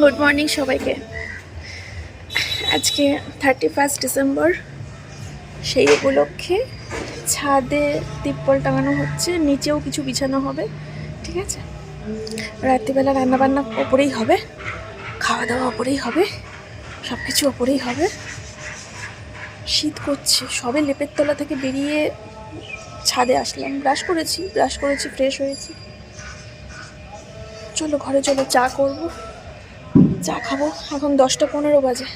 Good morning সবাইকে। আজকে thirty first December সেই উপলক্ষে ছাদে তিপ্পল টাঙানো হচ্ছে, নিচেও কিছু বিছানো হবে, ঠিক আছে? রাত্রিবেলা রান্নাবান্না ওপরেই হবে খাওয়া দাওয়া ওপরেই হবে সব কিছু ওপরেই হবে। শীত করছে, সবে লেপের তলা থেকে বেরিয়ে ছাদে আসলাম। ব্রাশ করেছি ব্রাশ করেছি ফ্রেশ হয়েছি। চলো ঘরে চলো, চা করব। চা খাব। এখন দশটা পনেরো বাজে।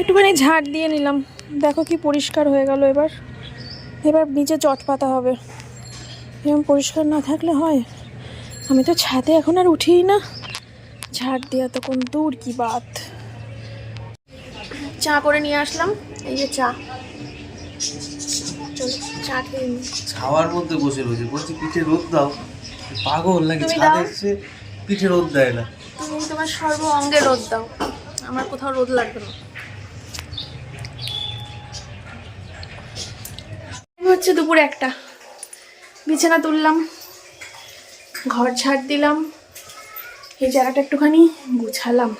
একটুখানি ঝাড় দিয়ে নিলাম। দেখো কি পরিষ্কার হয়ে গেল এবার। এবার নিচে চট পাতা হবে। এরকম পরিষ্কার না থাকলে হয়? আমি তো ছাদে এখন আর উঠিই না। ঝাড় দেওয়া তো কোন দূর কি বাত। চা করে নিয়ে আসলাম। এই যে চা। চা খেয়ে ছাওয়ার মধ্যে বসে রয়েছে। বলছি পিঠে রোদ দাও। পাগল নাকি? ছাদ। এসছে পিঠে রোদ দেয় না। তুমি তোমার সর্ব অঙ্গে রোদ দাও। আমার কোথাও রোদ লাগবে না। হচ্ছে দুপুর একটা। বিছানা তুললাম ঘর ছাড় দিলাম এই জায়গাটা একটুখানি গুছালাম।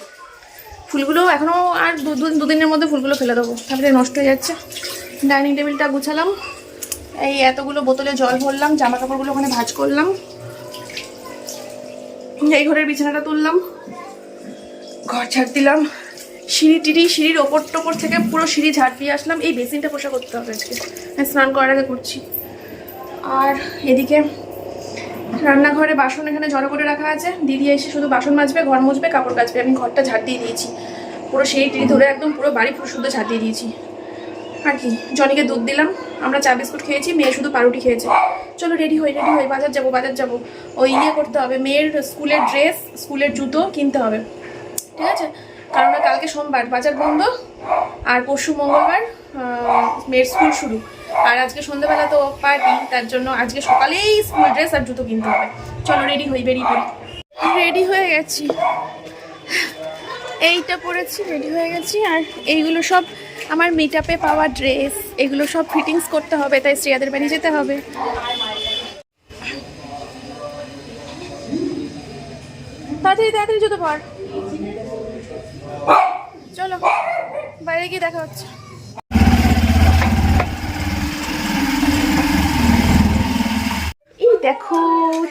ফুলগুলো এখনও আর দু দু- দুদিনের মধ্যে ফুলগুলো ফেলে দেবো। তারপরে নষ্ট হয়ে যাচ্ছে। ডাইনিং টেবিলটা গুছালাম। এই এতগুলো বোতলে জল ভরলাম জামা কাপড়গুলো ওখানে ভাঁজ করলাম। এই ঘরের বিছানাটা তুললাম। ঘর ঝাড় দিলাম। সিঁড়ি টিড়ি, সিঁড়ির ওপর টোপর থেকে পুরো সিঁড়ি ঝাড় দিয়ে আসলাম। এই বেসিনটা পোষা করতে হবে আজকে। স্নান করার আগে করছি। আর এদিকে রান্নাঘরে বাসন এখানে জড়ো করে রাখা আছে। দিদি এসে শুধু বাসন মাজবে, ঘর মুছবে, কাপড় কাচবে। আমি ঘরটা ঝাড় দিয়ে দিয়েছি। পুরো সেই টিড়ি ধরে একদম পুরো বাড়ি পুরো শুদ্ধ ঝাড় দিয়ে দিয়েছি। আর কি, জনিকে দুধ দিলাম। আমরা চা, বিস্কুট খেয়েছি, মেয়ে শুধু পাউরুটি খেয়েছে। চলো রেডি হই রেডি হই, বাজার যাব বাজার যাব। ওই ইয়ে করতে হবে, মেয়ের স্কুলের ড্রেস স্কুলের জুতো কিনতে হবে। ঠিক আছে? কারণ কালকে সোমবার, বাজার বন্ধ। আর পরশু মঙ্গলবার মেয়ের স্কুল শুরু। আর আজকে সন্ধ্যাবেলা তো পার্টি তার জন্য আজকে সকালেই স্কুল ড্রেস আর জুতো কিনতে হবে। চলো রেডি হই, বেরিয়ে পড়ি। রেডি হয়ে গেছি। এইটা পরেছি রেডি হয়ে গেছি। আর এইগুলো সব আমার মিটআপে পাওয়া ড্রেস এগুলো সব ফিটিংস করতে হবে, তাই শ্রেয়াদের বাড়ি যেতে হবে। তাড়াতাড়ি তাড়াতাড়ি জুতো পর। চলো, বাইরে গিয়ে দেখা হচ্ছে। দেখো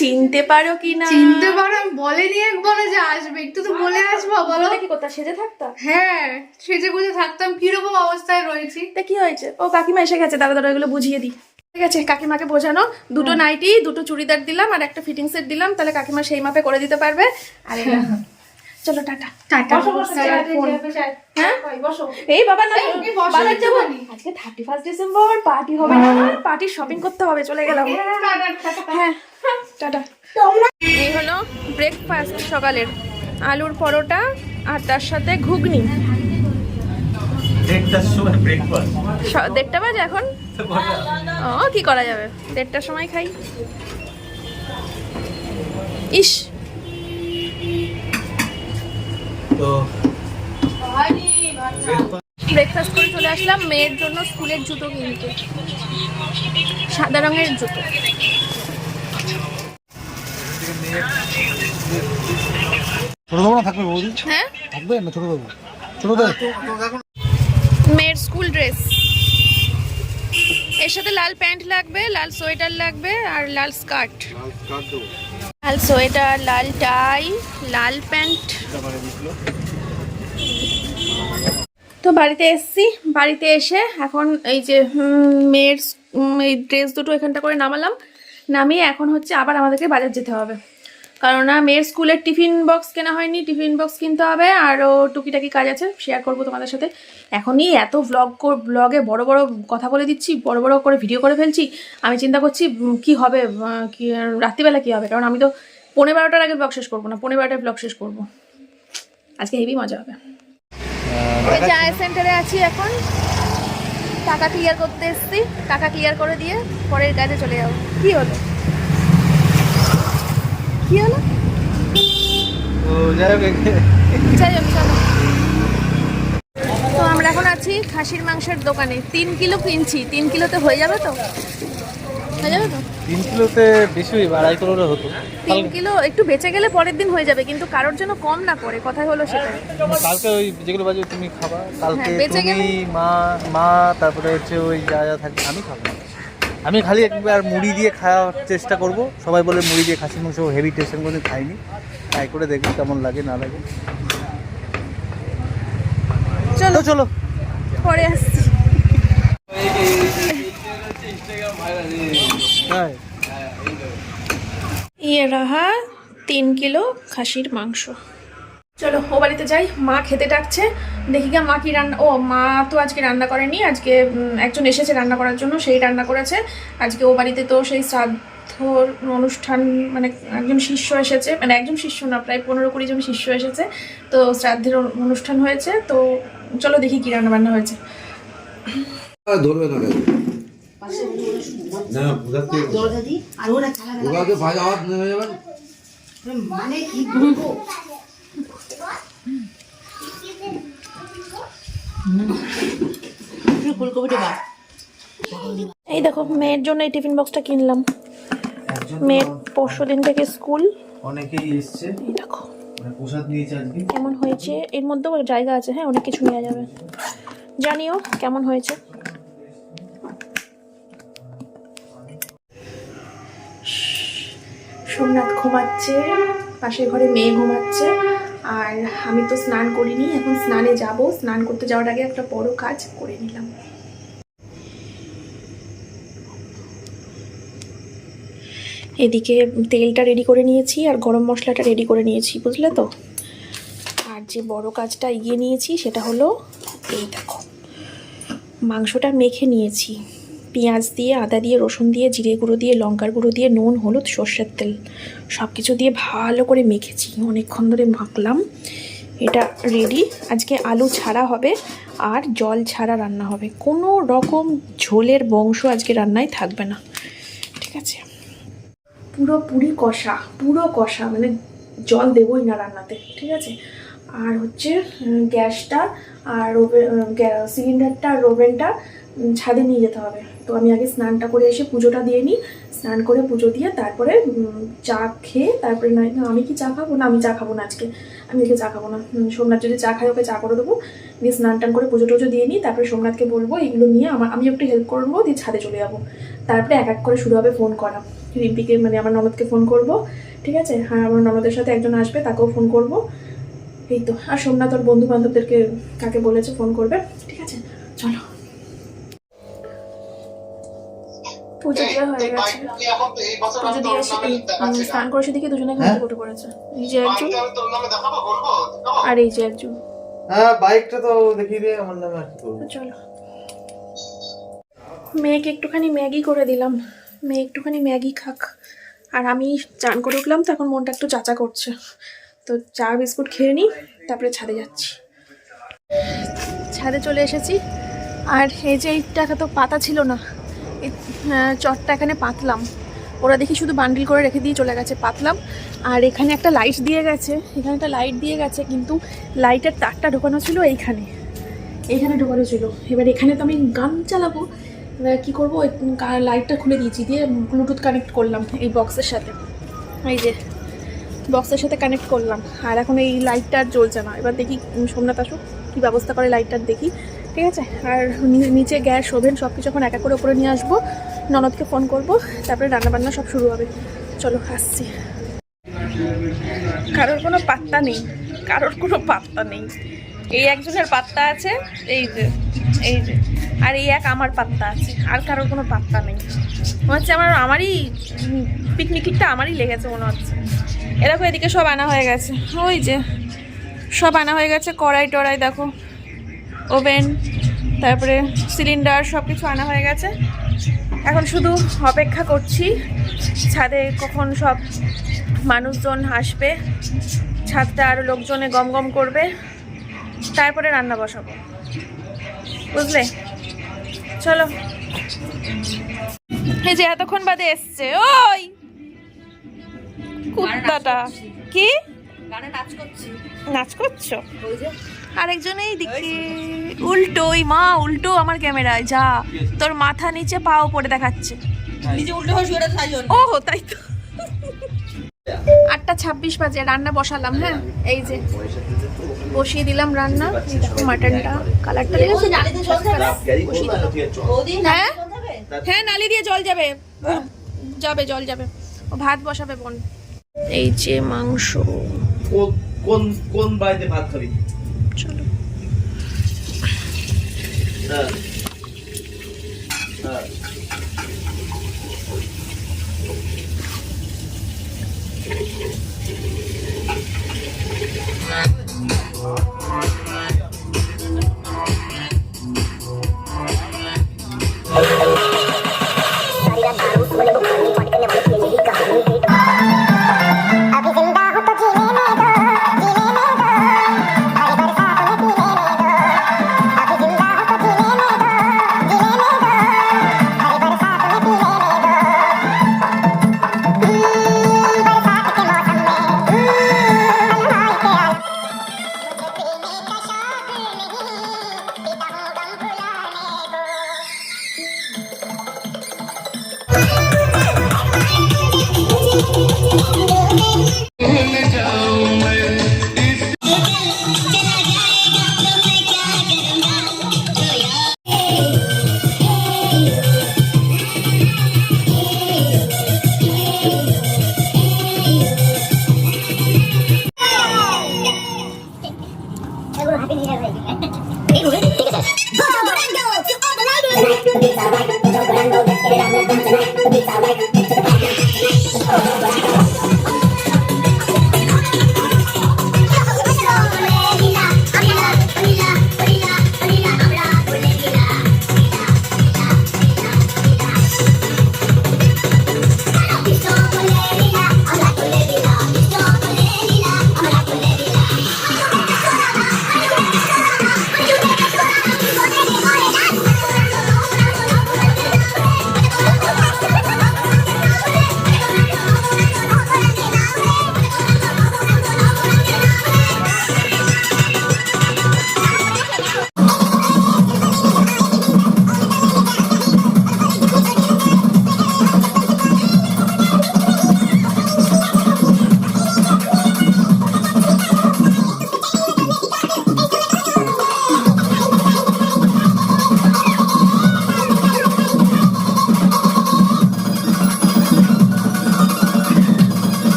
চিনতে পারো কি না চিনতে পারো বলেনি একবার যে আসবে। একটু তো বলে আসব বলো। কি কোথা সেজে থাকতা? হ্যাঁ সেজে গুজে থাকতাম কীরকম অবস্থায় রয়েছি। তা কি হয়েছে? ও কাকিমা এসে গেছে দাদা দাদা এগুলো বুঝিয়ে দিই ঠিক আছে কাকিমাকে বোঝানো দুটো নাইটি দুটো চুড়িদার দিলাম আর একটা ফিটিং সেট দিলাম তাহলে কাকিমা সেই মাপে করে দিতে পারবে। আর। চলো টাটা। টাটা। হ্যাঁ? এই বাবা না বাজার যাব? আজকে থার্টি ফার্স্ট ডিসেম্বর পার্টি হবে না। পার্টির শপিং করতে হবে চলে গেলাম। হ্যাঁ টাটা। এই হলো ব্রেকফাস্ট সকালের। আলুর পরোটা আর তার সাথে ঘুগনি। দেড়টা বাজে এখন? ও কি করা যাবে? দেড়টার সময় খাই। ইস তো ব্রেকফাস্ট করে চলে আসলাম মেয়ের জন্য স্কুলের জুতো কিনতে। সাদা রঙের জুতো। ছোট দেবো না থাকবে বৌদি? হ্যাঁ? থাকবে না ছোট দেবো ছোট দেবো মেয়ের স্কুল ড্রেস। এর সাথে লাল প্যান্ট লাগবে লাল সোয়েটার লাগবে আর লাল স্কার্ট। লাল সোয়েটার লাল টাই লাল প্যান্ট। তো বাড়িতে এসছি, বাড়িতে এসে এখন এই যে মেয়ের এই ড্রেস দুটো এখানটা করে নামালাম। নামিয়ে এখন হচ্ছে আবার আমাদেরকে বাজার যেতে হবে। কারণ না মেয়ের স্কুলের টিফিন বক্স কেনা হয়নি, টিফিন বক্স কিনতে হবে আরও টুকিটাকি কাজ আছে শেয়ার করব তোমাদের সাথে। এখনই এত ব্লগ ব্লগে বড় বড় কথা বলে দিচ্ছি, বড় বড় করে ভিডিও করে ফেলছি। আমি চিন্তা করছি কি হবে কি, রাত্রিবেলা কি হবে? কারণ আমি তো পনেরো বারোটার আগে ব্লগ শেষ করব না পনেরো বারোটায় ব্লগ শেষ করব। আজকে হেভি মজা হবে। চায়ের সেন্টারে আছি এখন। টাকা ক্লিয়ার করতে এসছি। টাকা ক্লিয়ার করে দিয়ে পরের কাজে চলে যাব। কি হলো? কি হলো? তো যাই হোক চলো। তো আমরা এখন আছি খাসির মাংসের দোকানে। তিন কিলো কিনছি। তিন কিলোতে হয়ে যাবে তো? হয়ে যাবে তো? তিন কিলোতে বেশি হইবে আড়াই কিলোরে হতো তিন কিলো একটু বেঁচে গেলে পরের দিন হয়ে যাবে কিন্তু কারোর জন্য কম না পড়ে কথাই হলো সেটাই কালকে ওই যেগুলো বাজে তুমি খাবা কালকে হ্যাঁ, তুমি মা মা তারপরে হচ্ছে ওই যা যা থাকবে আমি খাব আমি খালি একবার মুড়ি দিয়ে খাওয়ার চেষ্টা করব সবাই বলে মুড়ি দিয়ে খাসির মাংস হেভি টেস্টের মধ্যে খাইনি ট্রাই করে দেখি কেমন লাগে না লাগে চলো চলো পরে আসছি হ্যাঁ ইয়ে রাহা তিন কিলো খাসির মাংস। চলো ও বাড়িতে যাই মা খেতে ডাকছে। দেখি গা মা কি রান্না ও মা তো আজকে রান্না করেনি আজকে একজন এসেছে রান্না করার জন্য সেই রান্না করেছে। আজকে ও বাড়িতে তো সেই শ্রাদ্ধর অনুষ্ঠান মানে একজন শিষ্য এসেছে মানে একজন শিষ্য না প্রায় পনেরো কুড়ি জন শিষ্য এসেছে। তো শ্রাদ্ধের অনুষ্ঠান হয়েছে তো চলো দেখি কি রান্না বান্না হয়েছে। ধরবে না না বুঝাতে ওখানে ভাই আওয়াজ নেমে যাবেন এই দেখো মেয়ের জন্য এই টিফিন বক্সটা কিনলাম। মেয়ের পরশু দিন থেকে স্কুল। অনেকেই এসছে। এই দেখো। মানে প্রসাদ নিয়েছে আজকে। কেমন হয়েছে? এর মধ্যেও জায়গা আছে হ্যাঁ অনেক কিছু নেওয়া যাবে। জানিও কেমন হয়েছে? সোমনাথ ঘুমাচ্ছে, পাশের ঘরে মেয়ে ঘুমাচ্ছে, আর আমি তো স্নান করিনি, এখন স্নানে যাব। স্নান করতে যাওয়ার আগে একটা বড় কাজ করে নিলাম। এদিকে তেলটা রেডি করে নিয়েছি, আর গরম মশলাটা রেডি করে নিয়েছি, বুঝলে তো? আর যে বড় কাজটা এগিয়ে নিয়েছি, সেটা হলো এই দেখো, মাংসটা মেখে নিয়েছি। পেঁয়াজ দিয়ে, আদা দিয়ে, রসুন দিয়ে, জিরে গুঁড়ো দিয়ে, লঙ্কার গুঁড়ো দিয়ে, নুন, হলুদ, সর্ষের তেল সব কিছু দিয়ে ভালো করে মেখেছি। অনেকক্ষণ ধরে মাখলাম। এটা রেডি আজকে আলু ছাড়া হবে আর জল ছাড়া রান্না হবে। কোনো রকম ঝোলের বংশ আজকে রান্নায় থাকবে না। ঠিক আছে? পুরোপুরি কষা, পুরো কষা মানে জল দেবই না রান্নাতে। ঠিক আছে? আর হচ্ছে গ্যাসটা আর সিলিন্ডারটা আর ওভেনটা ছাদে নিয়ে যেতে হবে। তো আমি আগে স্নানটা করে এসে পুজোটা দিয়ে নিই। স্নান করে পুজো দিয়ে তারপরে চা খেয়ে তারপরে আমি কি চা খাব? না, আমি চা খাব না আজকে। আমি আজকে চা খাব না। সোমনাথ যদি চা খায়, ওকে চা করে দেবো। দিয়ে স্নান টান করে পুজো টুজো দিয়ে নিই। তারপরে সোমনাথকে বলব এগুলো নিয়ে আমার, আমি একটু হেল্প করব দিয়ে ছাদে চলে যাব। তারপরে এক এক করে শুরু হবে ফোন করা। রিম্পিকে মানে আমার ননদকে ফোন করব, ঠিক আছে? হ্যাঁ আমার ননদের সাথে একজন আসবে, তাকেও ফোন করব। এই তো আর সোমনাথ ওর বন্ধু বান্ধবদেরকে কাকে বলেছে ফোন করবে? ঠিক আছে চলো। পুজো দেওয়া হয়ে গেছে। পুজো দিয়ে এসে স্নান করে এসে দুজনে ঘুরতে উঠে পড়েছে এই যে একজন। আর এই যে একজন। হ্যাঁ বাইকটা তো দেখিয়ে দিয়ে আমার নামে আর কি করব তো চলো। মেয়েকে একটুখানি ম্যাগি করে দিলাম। মেয়ে একটুখানি ম্যাগি খাক। আর আমি চান করে উঠলাম তো এখন মনটা একটু চাচা করছে। তো চা বিস্কুট খেয়ে নিই, তারপরে ছাদে যাচ্ছি। ছাদে চলে এসেছি। আর এই যে এইটা তো পাতা ছিল না চটটা এখানে পাতলাম। ওরা দেখি শুধু বান্ডিল করে রেখে দিয়ে চলে গেছে, পাতলাম। আর এখানে একটা লাইট দিয়ে গেছে, এখানে একটা লাইট দিয়ে গেছে, কিন্তু লাইটের তারটা ঢোকানো ছিল এইখানে। এখানে ঢোকানো ছিল। এবার এখানে তো আমি গান চালাবো কী করব? লাইটটা খুলে দিয়েছি, দিয়ে ব্লুটুথ কানেক্ট করলাম এই বক্সের সাথে। এই যে বক্সের সাথে কানেক্ট করলাম। আর এখন এই লাইটটা আর জ্বলছে না। এবার দেখি সোমনাথ আসুক, কী ব্যবস্থা করে লাইটটার দেখি। ঠিক আছে? আর নিচে গ্যাস ওভেন সব কিছু এখন এক এক করে ওপরে নিয়ে আসব। ননদকে ফোন করব। তারপরে রান্নাবান্না সব শুরু হবে। চলো, আসছি। কারোর কোনো পাত্তা নেই। কারোর কোনো পাত্তা নেই। এই একজনের পাত্তা আছে, এই যে। এই যে, আর এই এক আমার পাত্তা আছে, আর কারোর কোনো পাত্তা নেই। মনে হচ্ছে আমার, আমারই পিকনিকটা আমারই লেগেছে মনে হচ্ছে। এরকম এদিকে সব আনা হয়ে গেছে। ওই যে, সব আনা হয়ে গেছে, কড়াই টড়াই, দেখো, ওভেন, তারপরে সিলিন্ডার সব কিছু আনা হয়ে গেছে। এখন শুধু অপেক্ষা করছি, ছাদে কখন সব মানুষজন আসবে, ছাদটা আরও লোকজনে গম গম করবে, তারপরে রান্না বসাবো। বুঝলে? চলো। এই যে এতক্ষণ বাদে এসছে ওই! কুত্তাটা। কি? নাচ করছ। আরেকজন এই দিকে উল্টো ওই মা উল্টো আমার ক্যামেরায় যা। তোর মাথা নিচে পা উপরে দেখাচ্ছে। ও তাই তো। আটটা ছাব্বিশ বাজে রান্না বসালাম হ্যাঁ? এই যে। বসিয়ে দিলাম রান্না মাটনটা কালারটা হ্যাঁ? হ্যাঁ নালি দিয়ে জল যাবে। যাবে জল যাবে। ও ভাত বসাবে বোন। এই যে মাংস। কোন কোন চলো। Thanks.